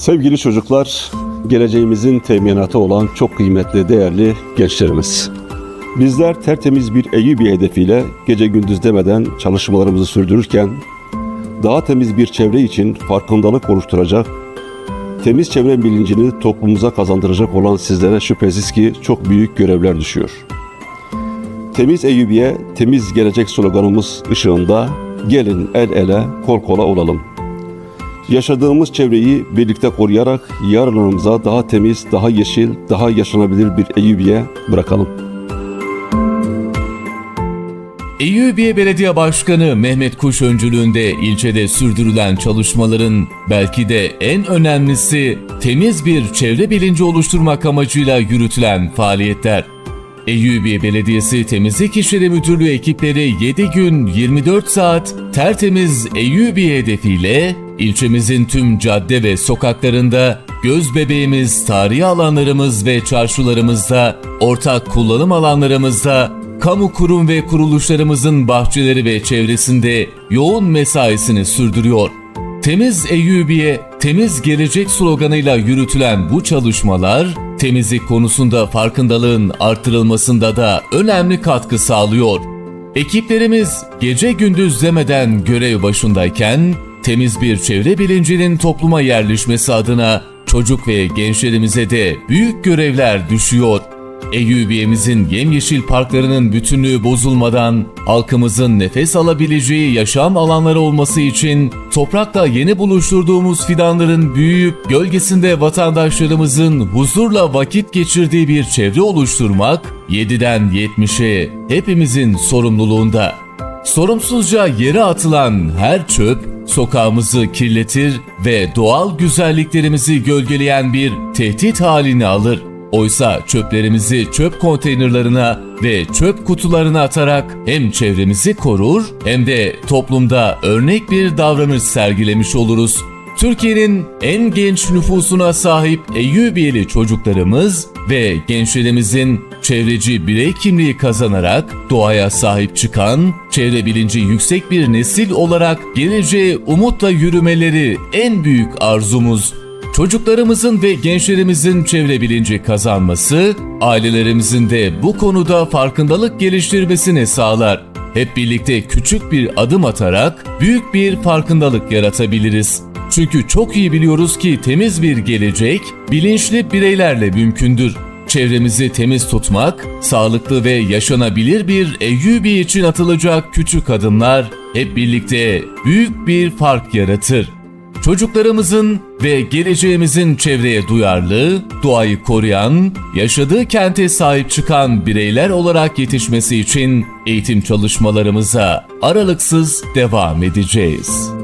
Sevgili çocuklar, geleceğimizin teminatı olan çok kıymetli, değerli gençlerimiz. Bizler tertemiz bir Eyyubi hedefiyle gece gündüz demeden çalışmalarımızı sürdürürken, daha temiz bir çevre için farkındalık oluşturacak, temiz çevre bilincini toplumumuza kazandıracak olan sizlere şüphesiz ki çok büyük görevler düşüyor. Temiz Eyyubiye, temiz gelecek sloganımız ışığında gelin el ele, kol kola olalım. Yaşadığımız çevreyi birlikte koruyarak yarınımıza daha temiz, daha yeşil, daha yaşanabilir bir Eyyubiye bırakalım. Eyyubiye Belediye Başkanı Mehmet Kuş öncülüğünde ilçede sürdürülen çalışmaların belki de en önemlisi temiz bir çevre bilinci oluşturmak amacıyla yürütülen faaliyetler. Eyyubiye Belediyesi Temizlik İşleri Müdürlüğü ekipleri 7 gün 24 saat tertemiz Eyyubiye hedefiyle ilçemizin tüm cadde ve sokaklarında göz bebeğimiz, tarihi alanlarımız ve çarşılarımızda, ortak kullanım alanlarımızda kamu kurum ve kuruluşlarımızın bahçeleri ve çevresinde yoğun mesaisini sürdürüyor. Temiz Eyyubiye, temiz gelecek sloganıyla yürütülen bu çalışmalar, temizlik konusunda farkındalığın artırılmasında da önemli katkı sağlıyor. Ekiplerimiz gece gündüz demeden görev başındayken, temiz bir çevre bilincinin topluma yerleşmesi adına çocuk ve gençlerimize de büyük görevler düşüyor. Eyyubiye'mizin yemyeşil parklarının bütünlüğü bozulmadan halkımızın nefes alabileceği yaşam alanları olması için toprakla yeni buluşturduğumuz fidanların büyüyüp gölgesinde vatandaşlarımızın huzurla vakit geçirdiği bir çevre oluşturmak 7'den 70'e hepimizin sorumluluğunda. Sorumsuzca yere atılan her çöp sokağımızı kirletir ve doğal güzelliklerimizi gölgeleyen bir tehdit halini alır. Oysa çöplerimizi çöp konteynerlarına ve çöp kutularına atarak hem çevremizi korur hem de toplumda örnek bir davranış sergilemiş oluruz. Türkiye'nin en genç nüfusuna sahip Eyyubiyeli çocuklarımız ve gençlerimizin çevreci birey kimliği kazanarak doğaya sahip çıkan, çevre bilinci yüksek bir nesil olarak geleceğe umutla yürümeleri en büyük arzumuz. Çocuklarımızın ve gençlerimizin çevre bilinci kazanması, ailelerimizin de bu konuda farkındalık geliştirmesini sağlar. Hep birlikte küçük bir adım atarak büyük bir farkındalık yaratabiliriz. Çünkü çok iyi biliyoruz ki temiz bir gelecek bilinçli bireylerle mümkündür. Çevremizi temiz tutmak, sağlıklı ve yaşanabilir bir Eyyubi için atılacak küçük adımlar hep birlikte büyük bir fark yaratır. Çocuklarımızın ve geleceğimizin çevreye duyarlı, doğayı koruyan, yaşadığı kente sahip çıkan bireyler olarak yetişmesi için eğitim çalışmalarımıza aralıksız devam edeceğiz.